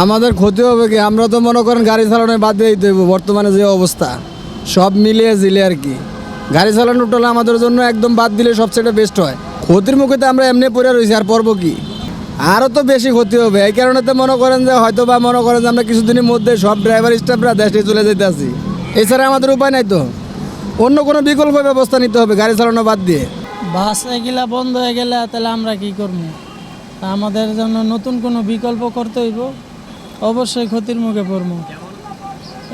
আমাদের ক্ষতি হবে কি? আমরা তো মনে করেন গাড়ি চালানো বাদ দিয়ে হইব, বর্তমানে যে অবস্থা। সব মিলিয়ে জিলে আর কি। গাড়ি চালানো টোটাল আমাদের জন্য একদম বাদ দিলে সবচেয়ে বেস্ট হয়। ক্ষতির মুখে তো আমরা এমনি পড়ে রয়েছি আর পড়ব কি? আরও তো বেশি ক্ষতি হবে। এই কারণে তো মনে করেন যে হয়তো বা মনে করেন যে আমরা কিছুদিনের মধ্যে সব ড্রাইভার স্টাফরা দেশে চলে যেতে আছি। এছাড়া আমাদের উপায় নাই তো। অন্য কোনো বিকল্প ব্যবস্থা নিতে হবে গাড়ি চালানো বাদ দিয়ে। বাস এগুলা বন্ধ হয়ে গেলে তাহলে আমরা কি করব আমাদের জন্য নতুন কোনো বিকল্প করতে হইব? অবশ্যই ক্ষতির মুখে পড়ব।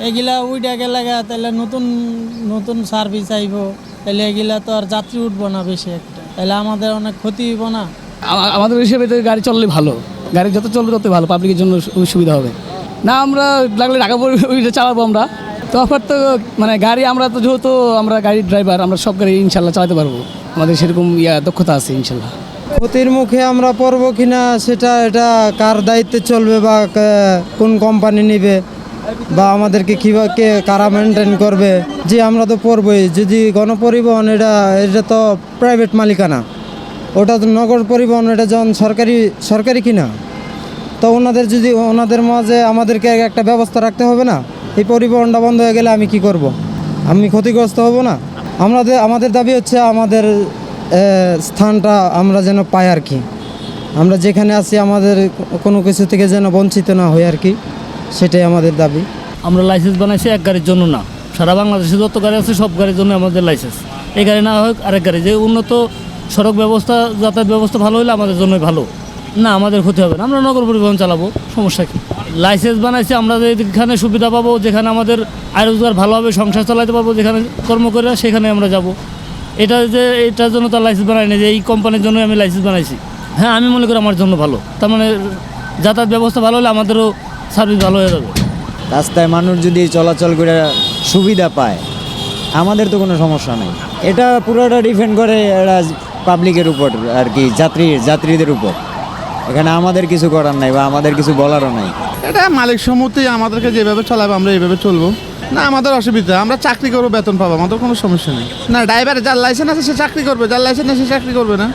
এগুলা উইডা গেলে গা তাহলে নতুন নতুন সার্ভিস আইব। তাহলে এগুলা তো আর যাত্রী উঠবো না বেশি একটা। তাহলে আমাদের অনেক ক্ষতি হইব না? আমাদের হিসেবে তো গাড়ি চললে ভালো। গাড়ি যত চলবে তত ভালো পাবলিকের জন্য সুবিধা হবে। না, আমরা লাগলে ঢাকা পরিবহন চালাবো আমরা। তো অফার তো মানে গাড়ি আমরা তো যেহেতু আমরা গাড়ির ড্রাইভার আমরা সব গাড়ি ইনশাল্লাহ চালাতে পারব। আমাদের সেরকম ইয়া দক্ষতা আছে ইনশাল্লাহ। ক্ষতির মুখে আমরা পড়ব কিনা সেটা এটা কার দায়িত্বে চলবে বা কোন কোম্পানি নেবে বা আমাদেরকে কীভাবে কারা মেনটেন করবে, যে আমরা তো পড়বই। যদি গণপরিবহন এটা এটা তো প্রাইভেট মালিকানা। ওটা তো নগর পরিবহন, এটা যখন সরকারি সরকারি কিনা? তো ওনাদের যদি, ওনাদের মাঝে আমাদেরকে একটা ব্যবস্থা রাখতে হবে না? এই পরিবহনটা বন্ধ হয়ে গেলে আমি কি করব। আমি ক্ষতিগ্রস্ত হব না? আমাদের আমাদের দাবি হচ্ছে আমাদের স্থানটা আমরা যেন পাই আর কি। আমরা যেখানে আছি, আমাদের কোনো কিছু থেকে যেন বঞ্চিত না হই আর কি, সেটাই আমাদের দাবি। আমরা লাইসেন্স বানাইছি, এক গাড়ির জন্য না। সারা বাংলাদেশে যত গাড়ি আছে, সব গাড়ির জন্য আমাদের লাইসেন্স এই গাড়ি না হোক, আরেক গাড়ি। যে উন্নত সড়ক ব্যবস্থা, যাতায়াত ব্যবস্থা ভালো হলে আমাদের জন্যই ভালো। না, আমাদের ক্ষতি হবে না। আমরা নগর পরিবহন চালাবো, সমস্যা কি? লাইসেন্স বানাইছি, আমরা যেখানে সুবিধা পাবো, যেখানে আমাদের আয় রোজগার ভালো হবে, সংসার চালাতে পারব, যেখানে কর্ম করে সেখানে আমরা যাব। এটা যে এটার জন্য তার লাইসেন্স বানাই যে এই কোম্পানির জন্য আমি লাইসেন্স বানাইছি। হ্যাঁ আমি মনে করি আমার জন্য ভালো। তার মানে যাতায়াত ব্যবস্থা ভালো হলে আমাদেরও সার্ভিস ভালো হয়ে যাবে। রাস্তায় মানুষ যদি চলাচল করে সুবিধা পায় আমাদের তো কোনো সমস্যা নেই। এটা পুরোটা ডিপেন্ড করে এটা পাবলিকের উপর আর কি যাত্রী যাত্রীদের উপর। এখানে আমাদের কিছু করার নাই বা আমাদের কিছু বলারও নাই। এটা মালিক সম্মতি আমাদেরকে যেভাবে চালাবে আমরা এইভাবে চলবো। না, আমাদের অসুবিধা। আমরা চাকরি করব, বেতন পাবো, আমাদের কোনো সমস্যা নেই। না ড্রাইভার যার লাইসেন্স আছে, সে চাকরি করবে। যার লাইসেন্স আছে, সে চাকরি করবে না।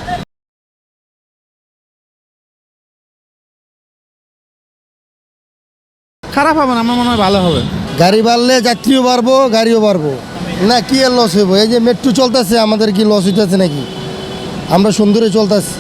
খারাপ হবে না, আমার মনে হয় ভালো হবে। গাড়ি বাড়লে যাত্রীও বাড়বো, গাড়িও বাড়বো। না, কি আর লস হইব? এই যে মেট্রো চলতেছে, আমাদের কি লস হইতেছে নাকি? আমরা সুন্দরে চলতেছি।